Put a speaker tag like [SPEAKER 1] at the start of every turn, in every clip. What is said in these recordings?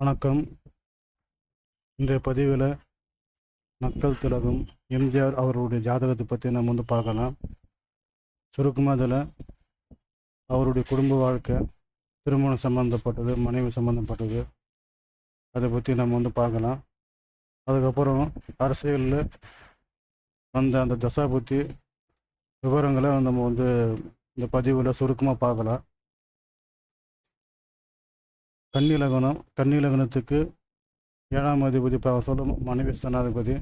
[SPEAKER 1] வணக்கம். இன்றைய பதிவில் மக்கள் திலகம் எம்ஜிஆர் அவருடைய ஜாதகத்தை பற்றி நம்ம வந்து பார்க்கலாம். சுருக்கமாக அதில் அவருடைய குடும்ப வாழ்க்கை திருமணம் சம்மந்தப்பட்டது மனைவி சம்மந்தப்பட்டது அதை பற்றி நம்ம வந்து பார்க்கலாம். அதுக்கப்புறம் அரசியலில் வந்த அந்த தசாபுத்தி விவரங்களை நம்ம வந்து இந்த பதிவில் சுருக்கமாக பார்க்கலாம். கன்னிலகனம் கன்னிலகனத்துக்கு ஏழாம் அதிபதி இப்போ சொல்ல மனைவி ஸ்தானாதிபதி.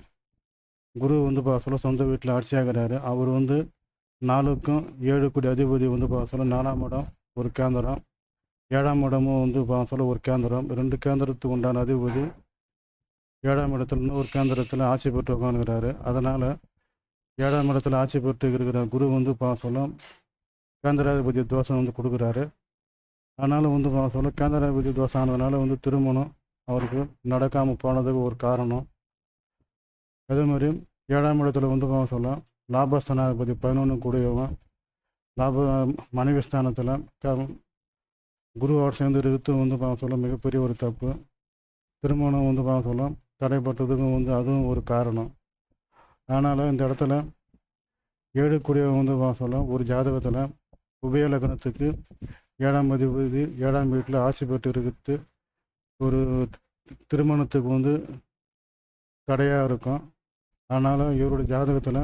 [SPEAKER 1] குரு வந்து இப்போ சொல்ல சொந்த வீட்டில் ஆட்சியாகிறாரு. அவர் வந்து நாலுக்கும் ஏழு கோடி அதிபதி வந்து பார்க்க சொல்ல நாலாம் இடம் ஒரு கேந்திரம். ஏழாம் இடமும் வந்து இப்போ சொல்ல ஒரு கேந்திரம். ரெண்டு கேந்திரத்துக்கு உண்டான அதிபதி ஏழாம் இடத்துல இன்னொரு கேந்திரத்தில் ஆட்சி பெற்று உட்காந்துக்கிறாரு அதனால் ஏழாம் இடத்துல ஆட்சி பெற்று இருக்கிற குரு வந்து இப்போ சொல்ல கேந்திராதிபதி தோஷம் வந்து கொடுக்குறாரு. அதனால் வந்து பார்க்க சொல்ல விதி தோசை ஆனதுனால வந்து திருமணம் அவருக்கு நடக்காமல் போனதுக்கு ஒரு காரணம். அதே மாதிரி ஏழாம் இடத்துல வந்து பார்க்க சொல்ல லாபஸ்தானாதிபதி பதினொன்று கூடியவன் லாப மனைவி ஸ்தானத்தில் க குருவோடு சேர்ந்து இருக்கிறது வந்து பார்க்க சொல்ல மிகப்பெரிய ஒரு தப்பு. திருமணம் வந்து பார்க்க சொல்ல தடைப்பட்டதுக்கும் வந்து அதுவும் ஒரு காரணம். ஆனாலும் இந்த இடத்துல ஏழு கூடியவன் வந்து பார்க்க சொல்ல ஒரு ஜாதகத்தில் உபய லக்னத்துக்கு ஏழாம் அதிபதி ஏழாம் வீட்டில் ஆட்சி பெற்று இருக்கிறது. ஒரு திருமணத்துக்கு வந்து தடையாக இருக்கும். ஆனாலும் இவருடைய ஜாதகத்தில்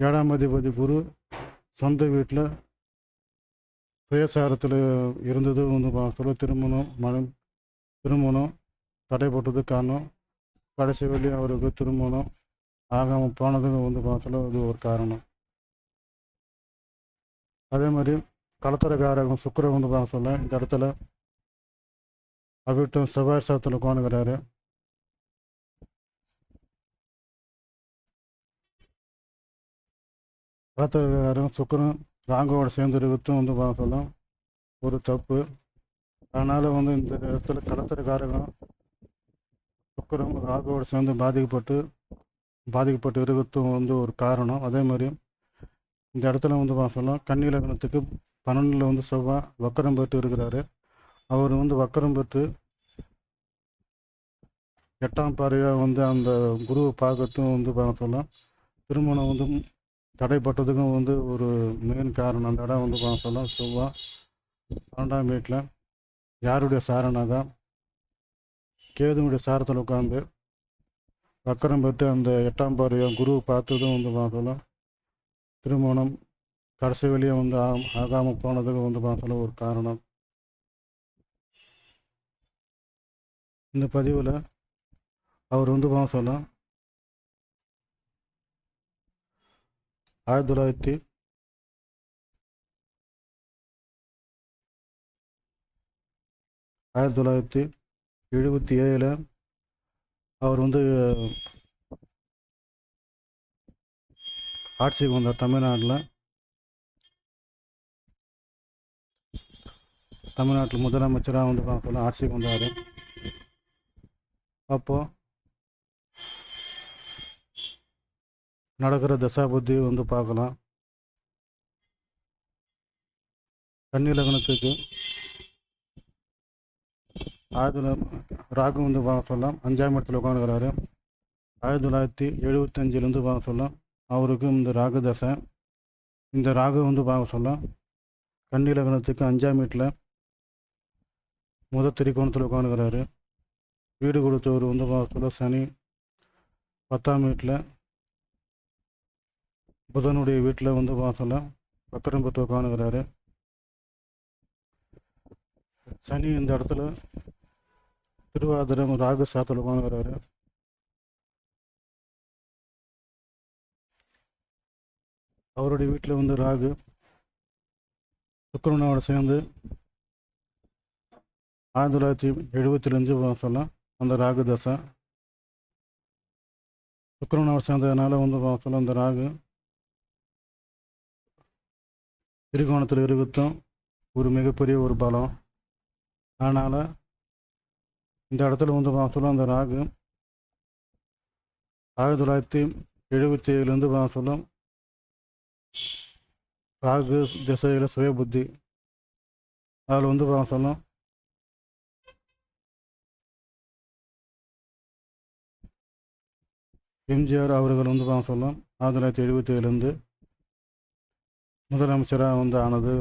[SPEAKER 1] ஏழாம் அதிபதி குரு சொந்த வீட்டில் சுயசாரத்தில் இருந்தது வந்து சொல்ல திருமணம் மனம் திருமணம் தடைப்பட்டது காரணம். கடைசி வழி அவருக்கு திருமணம் ஆகாமல் போனதுன்னு வந்து பார்த்தாலும் இது ஒரு காரணம். அதே மாதிரி கலத்தரக்காரகம் சுக்கிரன் வந்து பார்க்க சொல்ல இந்த இடத்துல அவிட்டும் செவ்வாய் சாத்தில் உட்காந்துக்கிறாரு கலத்தரக்காரகம் சுக்கிரன் ராங்கோட சேர்ந்து இருக்கிறதும் வந்து பார்க்க சொல்ல ஒரு தப்பு. அதனால் வந்து இந்த இடத்துல கலத்தரக்காரகம் சுக்கரம் ராகுவோட சேர்ந்து பாதிக்கப்பட்டு பாதிக்கப்பட்டு இருக்கிறதும் வந்து ஒரு காரணம். அதே மாதிரி இந்த இடத்துல வந்து பார்க்க சொல்லலாம் கன்னி லக்னத்துக்கு பன்னெண்டில் வந்து செவ்வாய் வக்கரம் பெற்று இருக்கிறாரு. அவர் வந்து வக்கரம் பெற்று எட்டாம் பாறையாக வந்து அந்த குருவை பார்க்கறதும் வந்து பார்க்க சொல்லலாம். திருமணம் வந்து தடைப்பட்டதுக்கும் வந்து ஒரு மெயின் காரணம். அந்த இடம் வந்து பார்க்க சொல்லலாம். செவ்வாய் பன்னெண்டாம் வீட்டில் யாருடைய சாரனாக? கேதுனுடைய சாரத்தில் உட்காந்து வக்கரம் பெற்று அந்த எட்டாம் பாறையாக குருவை பார்த்ததும் வந்து பார்க்க சொல்லலாம். திருமணம் கடைசி வெளியே வந்து ஆ- ஆகாம போனதுக்கு வந்து பார்த்தோம்னா ஒரு காரணம் இந்த பதிவில் அவர் வந்து பார்க்க ஆயிரத்தி தொள்ளாயிரத்தி ஆயிரத்தி தொள்ளாயிரத்தி எழுபத்தி ஏழில் அவர் வந்து ஆட்சிக்கு வந்தார் தமிழ்நாட்டில் தமிழ்நாட்டில் முதலமைச்சராக வந்து பார்க்கலாம் ஆட்சிக்கு வந்தார் அப்போது நடக்கிற தசாபுத்தி வந்து பார்க்கலாம். கன்னி லக்னத்துக்கு ஆயிரத்தி ராகு வந்து பார்க்க சொல்லலாம். அஞ்சாம் இடத்துல உட்காந்துக்கிறாரு ஆயிரத்தி தொள்ளாயிரத்தி எழுபத்தஞ்சிலேருந்து பார்க்க சொல்லலாம். அவருக்கு இந்த ராகு தசை. இந்த ராகு வந்து பார்க்க சொல்லலாம். கன்னி லக்னத்துக்கு அஞ்சாம் வீட்டில் முத திரிகோணத்தில் உட்காந்துக்கிறாரு வீடு கொடுத்தவர் வந்து பார்க்க சனி. பத்தாம் வீட்டில் புதனுடைய வீட்டில் வந்து பார்க்க சொல்ல வக்கரம் பெற்று உட்காந்துக்கிறாரு சனி இந்த இடத்துல திருவாதிரம் ராகு சாத்தில் உட்காந்துக்கிறாரு அவருடைய வீட்டில் வந்து ராகு. சுக்கரனோட சேர்ந்து ஆயிரத்தி தொள்ளாயிரத்தி எழுபத்திலஞ்சு சொல்லலாம் அந்த ராகு தசை சுக்கிரனோட சேர்ந்ததுனால வந்து சொல்ல அந்த ராகு. திரிகோணத்தில் இருக்கத்தும் ஒரு மிகப்பெரிய ஒரு பலம். அதனால் இந்த இடத்துல வந்து சொல்ல அந்த ராகு. ஆயிரத்தி தொள்ளாயிரத்தி எழுபத்தி ஏழுலேருந்து சொல்லும் ராகு திசையில் சுய புத்தி அதில் வந்து பார்க்க சொல்லும் எம்ஜிஆர் அவர்கள் வந்து பார்க்க சொல்ல ஆயிரத்தி தொள்ளாயிரத்தி எழுபத்தி ஏழுலேருந்து முதலமைச்சராக வந்து ஆனது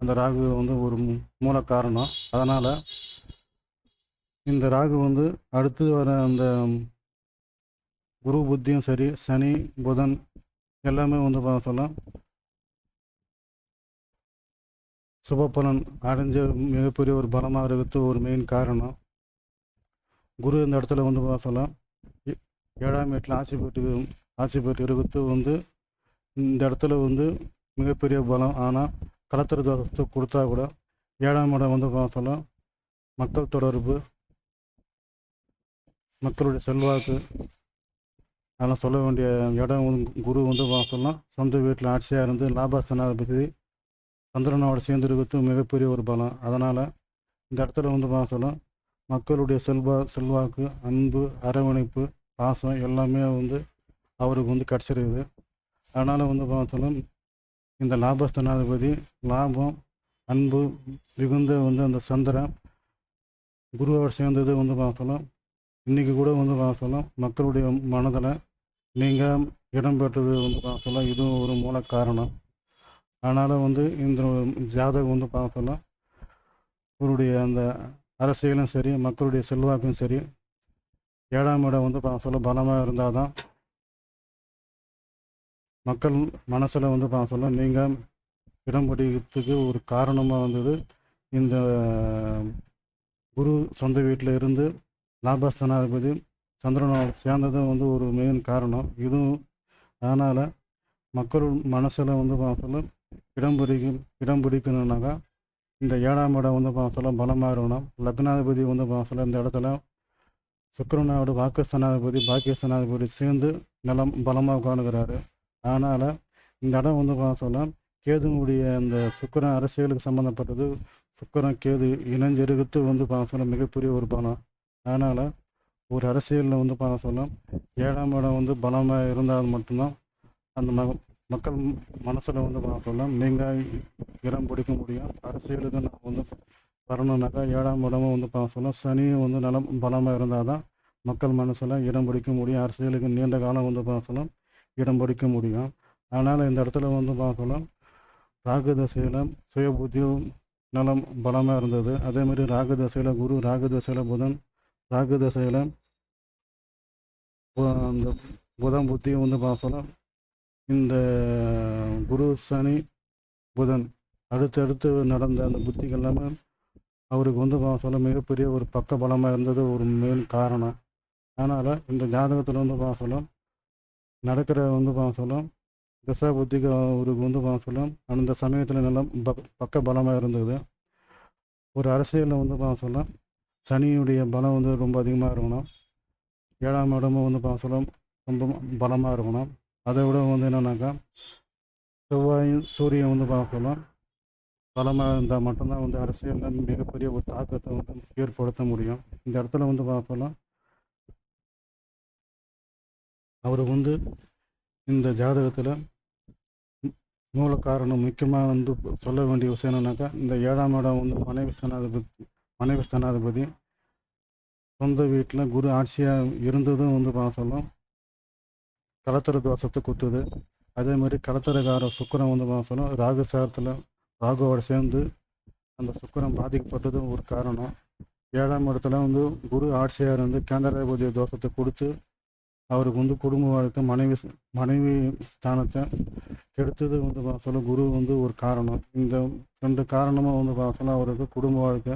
[SPEAKER 1] அந்த ராகு வந்து ஒரு மூ- மூல காரணம். அதனால் இந்த ராகு வந்து அடுத்து வர அந்த குரு புத்தியும் சரி சனி புதன் எல்லாமே வந்து பார்க்க சொல்ல சுபபலன் அடைஞ்ச மிகப்பெரிய ஒரு பலமாக இருக்கிறது ஒரு மெயின் காரணம். குரு இந்த இடத்துல வந்து பார்க்க சொல்ல ஏழாம் வீட்டில் ஆட்சி பெற்று ஆட்சி பெற்று இருக்கிறது வந்து இந்த இடத்துல வந்து மிகப்பெரிய பலம். ஆனால் கலத்திர தோஷத்தை கொடுத்தா கூட ஏழாம் இடம் வந்து பார்க்க சொல்ல மக்கள் தொடர்பு மக்களுடைய செல்வாக்கு அதெல்லாம் சொல்ல வேண்டிய இடம் வந்து குரு வந்து பார்க்க சொல்லலாம் சொந்த வீட்டில் ஆட்சியாக இருந்து லாபஸ்தனாதிபதி சந்திரனோட சேர்ந்து இருக்கிறது மிகப்பெரிய ஒரு பலம். அதனால் இந்த இடத்துல வந்து பார்க்க மக்களுடைய செல்வா செல்வாக்கு அன்பு அரவணைப்பு பாசம் எல்லாமே வந்து அவருக்கு வந்து கிடச்சிருக்குது. அதனால் வந்து பார்த்தோன்னா இந்த லாபஸ்தனாதிபதி லாபம் அன்பு மிகுந்த வந்து அந்த சந்திரன் குருவோடு சேர்ந்தது வந்து பார்த்தாலும் இன்றைக்கி கூட வந்து பார்த்தாலும் மக்களுடைய மனதில் நீங்கள் இடம் பெற்றது வந்து பார்த்தாலும் இதுவும் ஒரு மூல காரணம். அதனால் வந்து இந்த ஜாதகம் வந்து பார்த்தாலும் இவருடைய அந்த அரசியலும் சரி மக்களுடைய செல்வாக்கும் சரி ஏழாம் இடம் வந்து பார்க்க சொல்ல பலமாக இருந்தால் தான் மக்கள் மனசில் வந்து பார்க்க சொல்ல நீங்கள் இடம் பிடிக்கிறதுக்கு ஒரு காரணமாக வந்தது. இந்த குரு சொந்த வீட்டில் இருந்து லாபஸ்தனாதிபதி சந்திரனோட சேர்ந்ததும் வந்து ஒரு மெயின் காரணம். இதுவும் அதனால் மக்கள் மனசில் வந்து பார்க்க சொல்ல இடம் பிடிக்கும் இடம் பிடிக்கணுன்னாக்கா இந்த ஏழாம் இடம் வந்து பார்க்க சொல்ல பலமாக இருக்கணும். லக்னாதிபதி வந்து பார்க்க சொல்ல இந்த இடத்துல சுக்கரனோட வாக்குஸ்தானாதிபதி பாக்கியஸ்தானாதிபதி சேர்ந்து நிலம் பலமாக உட்காந்துக்கிறாரு அதனால் இந்த இடம் வந்து பார்க்க சொல்ல கேதுனுடைய அந்த சுக்கரன் அரசியலுக்கு சம்மந்தப்பட்டது சுக்கரன் கேது இணைஞ்சிருக்கிறது வந்து பார்க்க சொல்ல மிகப்பெரிய ஒரு பலம். அதனால் ஒரு அரசியலில் வந்து பார்க்க சொல்ல ஏழாம் இடம் வந்து பலமாக இருந்தால் மட்டும்தான் அந்த ம மக்கள் மனசில் வந்து பார்க்க சொல்ல நீங்கள் இடம் பிடிக்க முடியும். அரசியலுக்கு நான் வந்து வரணுன்னாக்கா ஏழாம் இடமும் வந்து பார்க்க சொல்லலாம் சனியும் வந்து நலம் பலமாக இருந்தால் தான் மக்கள் மனசில் இடம் பிடிக்க முடியும். அரசியலுக்கு நீண்ட காலம் வந்து பார்க்க சொல்ல இடம் பிடிக்க முடியும். அதனால் இந்த இடத்துல வந்து பார்க்கலாம் ராகு தசையில் சுய புத்தியும் நலம் பலமாக இருந்தது. அதேமாதிரி ராகு தசையில் குரு ராகு தசையில் புதன் ராகு தசையில் அந்த புதன் புத்தியும் வந்து பார்க்கலாம் இந்த குரு சனி புதன் அடுத்தடுத்து நடந்த அந்த புத்திகள் எல்லாமே அவருக்கு வந்து சொல்ல மிகப்பெரிய ஒரு பக்க பலமாக இருந்தது ஒரு மெயின் காரணம். அதனால் இந்த ஜாதகத்தில் வந்து பார்க்க சொல்ல நடக்கிற வந்து பார்க்க சொல்ல தசா புத்திக்கு அவருக்கு வந்து பார்க்க சொல்ல அந்த சமயத்தில் நல்லா பக் பக்க பலமாக இருந்தது. ஒரு அரசியலில் வந்து பார்க்க சொல்ல சனியுடைய பலம் வந்து ரொம்ப அதிகமாக இருக்கணும். ஏழாம் இடமும் வந்து பார்க்க சொல்ல ரொம்ப பலமாக இருக்கணும். அதை விட வந்து என்னென்னாக்கா செவ்வாயும் சூரியன் வந்து பார்க்க சொல்ல பலமாக இருந்தால் மட்டும்தான் வந்து அரசியலில் மிகப்பெரிய ஒரு தாக்கத்தை வந்து ஏற்படுத்த முடியும். இந்த இடத்துல வந்து பார்க்க அவர் வந்து இந்த ஜாதகத்தில் மூல காரணம் முக்கியமாக வந்து சொல்ல வேண்டிய விஷயம் என்னன்னாக்கா இந்த ஏழாம் இடம் வந்து மனைவி ஸ்தானாதிபதி மனைவி ஸ்தானாதிபதி சொந்த வீட்டில் குரு ஆட்சியாக இருந்ததும் வந்து பார்க்க சொல்லும் கலத்தர தோஷத்தை குத்துது அதே மாதிரி கலத்தரகார சுக்கரம் வந்து பார்க்க சொல்லும் சாரத்தில் ராகுவோட சேர்ந்து அந்த சுக்கரம் பாதிக்கப்பட்டதும் ஒரு காரணம். ஏழாம் இடத்துல வந்து குரு ஆட்சியார் வந்து கேந்திராதிபதி தோஷத்தை கொடுத்து அவருக்கு வந்து குடும்ப வாழ்க்கை மனைவி மனைவி ஸ்தானத்தை கெடுத்தது வந்து சொல்ல குரு வந்து ஒரு காரணம். இந்த ரெண்டு காரணமாக வந்து பார்க்க சொல்ல அவருக்கு குடும்ப வாழ்க்கை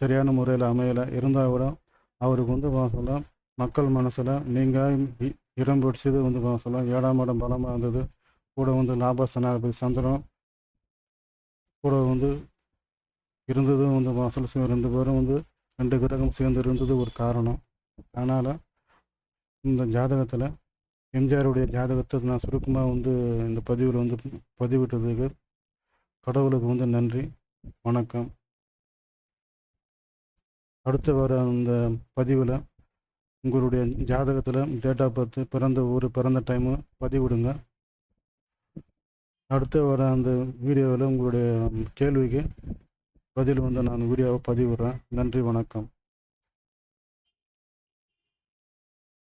[SPEAKER 1] சரியான முறையில் அமையலை. இருந்தால் கூட அவருக்கு வந்து பார்க்க சொல்ல மக்கள் மனசில் நீங்கள் இடம் பிடிச்சது வந்து பார்க்க சொல்ல ஏழாம் இடம் பலமாக இருந்தது. கூட வந்து லாபஸ்தனாதிபதி சந்திரம் கூட வந்து இருந்ததும் வந்து வாசல் சொல்ல ரெண்டு பேரும் வந்து ரெண்டு கிரகம் சேர்ந்து இருந்தது ஒரு காரணம். அதனால் இந்த ஜாதகத்தில் எம்ஜிஆருடைய ஜாதகத்தை நான் சுருக்கமாக வந்து இந்த பதிவில் வந்து பதிவிட்டதுக்கு கடவுளுக்கு வந்து நன்றி வணக்கம். அடுத்து வர அந்த பதிவில் உங்களுடைய ஜாதகத்தில் டேட் ஆஃப் பர்த் பிறந்த ஊர் பிறந்த டைமு பதிவிடுங்க. அடுத்து வர அந்த வீடியோவில் உங்களுடைய கேள்விக்கு பதில் வந்து நான் வீடியோவை பதிவிடுறேன். நன்றி வணக்கம்.